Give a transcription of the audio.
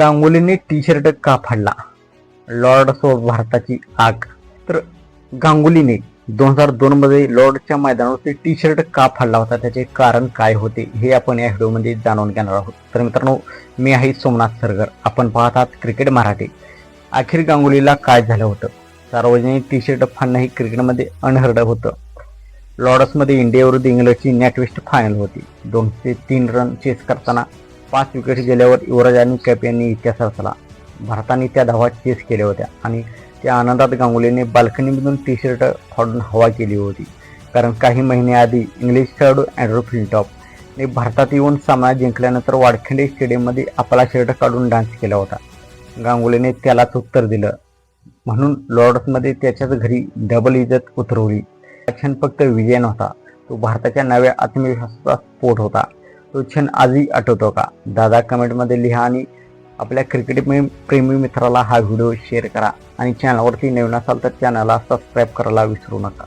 गांगुलीने T shirt का फाडला? Lord so भारताची आग. तर गांगुलीने दोन हजार दोन मध्ये लॉर्डच्या मैदानावरती टी शर्ट का फाडला होता? त्याचे कारण काय होते? हे आपण या व्हिडिओमध्ये जाणून घेणार आहोत. तर मित्रांनो मी आहे सोमनाथ सरगर. आपण पाहत आहात क्रिकेट मराठी. अखेर गांगुलीला काय झालं होतं? सार्वजनिक टी शर्ट फाडणं हे क्रिकेटमध्ये अनहर्ड होतं. लॉर्डसमध्ये इंडियाविरुद्ध इंग्लंडची नॅटवेस्ट फायनल होती. दोनशे तीन रन चेस करताना पाच विकेट गेल्यावर युवराज आणि कॅप यांनी इतिहास रचला. भारताने त्या धावा चेस केल्या होत्या आणि त्या आनंदात गांगुलीने बाल्कनीमधून टी शर्ट फाडून हवा केली होती. कारण काही महिन्याआधी इंग्लिश खेळाडू अँड्रू फिलटॉप ने भारतात येऊन सामना जिंकल्यानंतर वाडखिंडे स्टेडियममध्ये आपला शर्ट काढून डान्स केला होता. गांगुलीने त्यालाच उत्तर दिलं. म्हणून लॉर्ड्समध्ये त्याच्याच घरी डबल इज्जत उतरवली. क्षण फक्त विजय नव्हता तो भारताच्या नव्या आत्मविश्वासाचा स्फोट होता. तो क्षण आजही आठवतो का? दादा कमेंटमध्ये लिहा आणि आपल्या क्रिकेट प्रेमी मित्राला हा व्हिडिओ शेअर करा. आणि चॅनलवरती नवीन असाल तर चॅनलला सबस्क्राईब करायला विसरू नका.